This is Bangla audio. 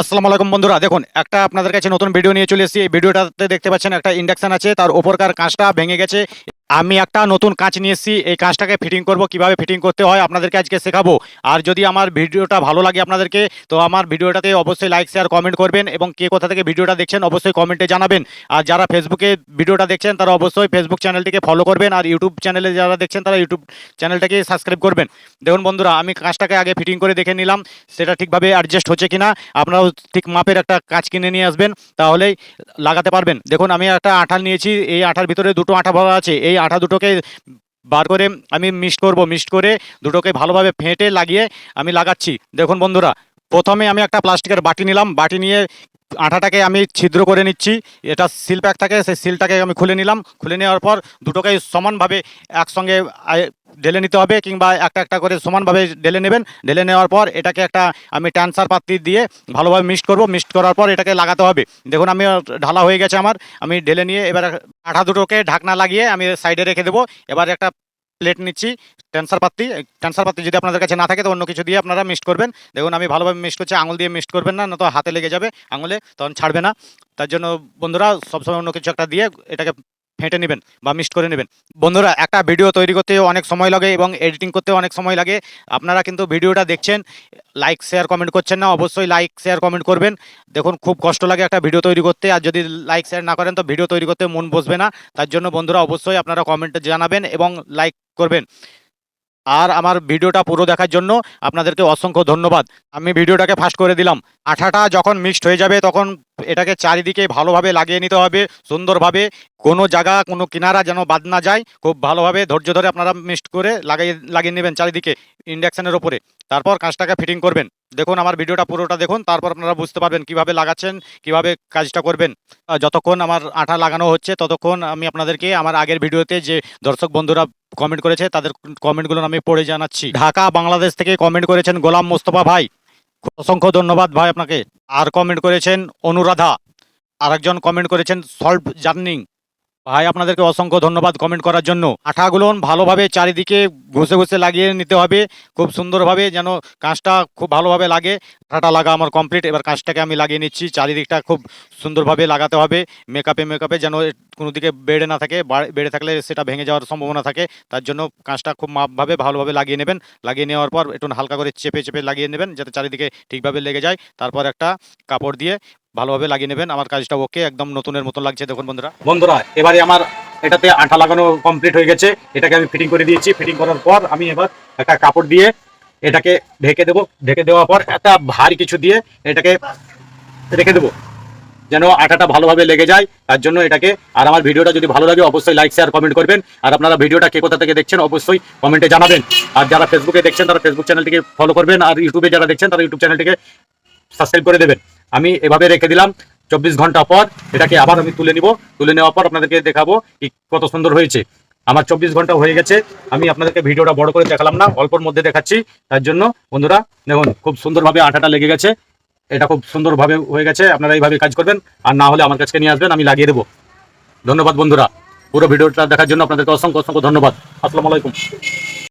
আসসালামু আলাইকুম বন্ধুরা। দেখুন, একটা আপনাদের কাছে নতুন ভিডিও নিয়ে চলে এসেছি। এই ভিডিওটাতে দেখতে পাচ্ছেন একটা ইন্ডাকশান আছে। তার ওপরকার কাঁচটা ভেঙে গেছে। আমি একটা নতুন কাঁচ নিয়ে এসেছি, এই কাঁচটাকে ফিটিং করব, কীভাবে ফিটিং করতে হয় আপনাদেরকে আজকে শেখাবো। আর যদি আমার ভিডিওটা ভালো লাগে আপনাদেরকে, তো আমার ভিডিওটাতে অবশ্যই লাইক শেয়ার কমেন্ট করবেন এবং কে কোথা থেকে ভিডিওটা দেখছেন অবশ্যই কমেন্টে জানাবেন। আর যারা ফেসবুকে ভিডিওটা দেখছেন, তারা অবশ্যই ফেসবুক চ্যানেলটিকে ফলো করবেন আর ইউটিউব চ্যানেলে যারা দেখছেন, তারা ইউটিউব চ্যানেলটাকে সাবস্ক্রাইব করবেন। দেখুন বন্ধুরা, আমি কাঁচটাকে আগে ফিটিং করে দেখে নিলাম, সেটা ঠিকভাবে অ্যাডজাস্ট হচ্ছে কিনা, আপনারাও ঠিক মাপের একটা কাঁচ কিনে নিয়ে আসবেন, তাহলেই লাগাতে পারবেন। দেখুন, আমি একটা আঠাল নিয়েছি, এই আঠার ভিতরে দুটো আঠা ভরা আছে, এই আঠা দুটোকে বার করে আমি মিক্সড করব, মিক্সড করে দুটোকে ভালোভাবে ফেঁটে লাগিয়ে আমি লাগাচ্ছি। দেখুন বন্ধুরা, প্রথমে আমি একটা প্লাস্টিকের বাটি নিলাম, বাটি নিয়ে আঠাটাকে আমি ছিদ্র করে নিচ্ছি। এটা সিল প্যাক থাকে, সেই সিলটাকে আমি খুলে নিলাম। খুলে নেওয়ার পর দুটোকে সমানভাবে একসঙ্গে ঢেলে নিতে হবে কিংবা একটা একটা করে সমানভাবে ঢেলে নেবেন। ঢেলে নেওয়ার পর এটাকে একটা আমি ট্যান্সার পাত্রি দিয়ে ভালোভাবে মিক্সড করব। মিক্সড করার পর এটাকে লাগাতে হবে। দেখুন, আমি ঢালা হয়ে গেছে আমার। আমি ঢেলে নিয়ে এবার আঠা দুটোকে ঢাকনা লাগিয়ে আমি সাইডে রেখে দেবো। এবার একটা প্লেট নিচ্ছি ট্যান্সার পাত্রি ট্যান্সার পাত্রি যদি আপনাদের কাছে না থাকে, তো অন্য কিছু দিয়ে আপনারা মিক্সড করবেন। দেখুন, আমি ভালোভাবে মিক্সড করছি। আঙুল দিয়ে মিক্সড করবেন না না তো হাতে লেগে যাবে। আঙুলে তখন ছাড়বে না। তার জন্য বন্ধুরা, সবসময় অন্য কিছু একটা দিয়ে এটাকে ফেটে নেবেন বা মিক্সড করে নেবেন। বন্ধুরা, একটা ভিডিও তৈরি করতে অনেক সময় লাগে এবং এডিটিং করতে অনেক সময় লাগে। আপনারা কিন্তু ভিডিওটা দেখছেন, লাইক, শেয়ার, কমেন্ট করছেন না, অবশ্যই লাইক, শেয়ার, কমেন্ট করবেন। দেখুন, খুব কষ্ট লাগে একটা ভিডিও তৈরি করতে। আর যদি লাইক, শেয়ার না করেন তো ভিডিও তৈরি করতে মন বসবে না। তার জন্য বন্ধুরা, অবশ্যই আপনারা কমেন্টে জানাবেন এবং লাইক করবেন। আর আমার ভিডিওটা পুরো দেখার জন্য আপনাদেরকে অসংখ্য ধন্যবাদ। আমি ভিডিওটাকে ফাস্ট করে দিলাম। আঠাটা যখন মিক্সড হয়ে যাবে, তখন এটাকে চারিদিকে ভালোভাবে লাগিয়ে নিতে হবে, সুন্দরভাবে। কোনো জায়গা, কোনো কিনারা যেন বাদ না যায়, খুব ভালোভাবে ধৈর্য ধরে আপনারা মিক্সড করে লাগিয়ে লাগিয়ে নেবেন চারিদিকে ইন্ডাকশানের ওপরে। তারপর কাজটাকে ফিটিং করবেন। দেখুন, আমার ভিডিওটা পুরোটা দেখুন, তারপর আপনারা বুঝতে পারবেন কীভাবে লাগাচ্ছেন, কীভাবে কাজটা করবেন। যতক্ষণ আমার আঠা লাগানো হচ্ছে, ততক্ষণ আমি আপনাদেরকে আমার আগের ভিডিওতে যে দর্শক বন্ধুরা কমেন্ট করেছে, তাদের কমেন্টগুলো আমি পড়ে জানাচ্ছি। ঢাকা, বাংলাদেশ থেকে কমেন্ট করেছেন গোলাম মোস্তফা ভাই। অসংখ্য ধন্যবাদ ভাই আপনাকে। আর কমেন্ট করেছেন অনুরাধা। আরেকজন কমেন্ট করেছেন সল্ভ জার্নিং ভাই, আপনাদেরকে অসংখ্য ধন্যবাদ কমেন্ট করার জন্য। আঠাগুলো ভালোভাবে চারিদিকে ঘষে ঘষে লাগিয়ে নিতে হবে। খুব সুন্দরভাবে যেন কাঁচটা খুব ভালোভাবে লাগে। আঠাটা লাগা আমার কমপ্লিট এবার কাঁচটাকে আমি লাগিয়ে নিচ্ছি। চারিদিকটা খুব সুন্দরভাবে লাগাতে হবে। মেকআপে মেকআপে যেন কোনো দিকে বেড়ে না থাকে। বেড়ে থাকলে সেটা ভেঙে যাওয়ার সম্ভাবনা থাকে। তার জন্য কাঁচটা খুব মাপভাবে ভালোভাবে লাগিয়ে নেবেন। লাগিয়ে নেওয়ার পর একটু হালকা করে চেপে চেপে লাগিয়ে নেবেন। যাতে চারিদিকে ঠিকভাবে লেগে যায়। তারপর একটা কাপড় দিয়ে ভালোভাবে লাগিয়ে নেবেন। আমার কাজটা ওকে একদম নতুনের মতন লাগছে, দেখুন বন্ধুরা। বন্ধুরা, এবারে আমার এটাতে আঠা লাগানো কমপ্লিট হয়ে গেছে। এটাকে আমি ফিটিং করে দিয়েছি। ফিটিং করার পর আমি এবার একটা কাপড় দিয়ে এটাকে ঢেকে দেবো। ঢেকে দেওয়ার পর একটা ভারী কিছু দিয়ে এটাকে রেখে দেবো, যেন আটাটা ভালোভাবে লেগে যায়। তার জন্য এটাকে, আর আমার ভিডিওটা যদি ভালো লাগে, অবশ্যই লাইক শেয়ার কমেন্ট করবেন। আর আপনারা ভিডিওটা কে কোথা থেকে দেখছেন, অবশ্যই কমেন্টে জানাবেন। আর যারা ফেসবুকে দেখছেন, তারা ফেসবুক চ্যানেলটিকে ফলো করবেন। আর ইউটিউবে যারা দেখছেন, তারা ইউটিউব চ্যানেলটিকে সাবস্ক্রাইব করে দেবেন। আমি এভাবে রেখে দিলাম। চব্বিশ ঘণ্টা পর এটাকে আবার আমি তুলে নিব। তুলে নেওয়ার পর আপনাদেরকে দেখাবো কি কত সুন্দর হয়েছে। আমার চব্বিশ ঘণ্টা হয়ে গেছে। আমি আপনাদেরকে ভিডিওটা বড় করে দেখালাম না, অল্পর মধ্যে দেখাচ্ছি। তার জন্য বন্ধুরা, দেখুন, খুব সুন্দরভাবে আটাটা লেগে গেছে। এটা খুব সুন্দরভাবে হয়ে গেছে। আপনারা এইভাবে কাজ করবেন। আর না হলে আমার কাছে নিয়ে আসবেন, আমি লাগিয়ে দেবো। ধন্যবাদ বন্ধুরা। পুরো ভিডিওটা দেখার জন্য আপনাদেরকে অসংখ্য অসংখ্য ধন্যবাদ। আসসালামু আলাইকুম।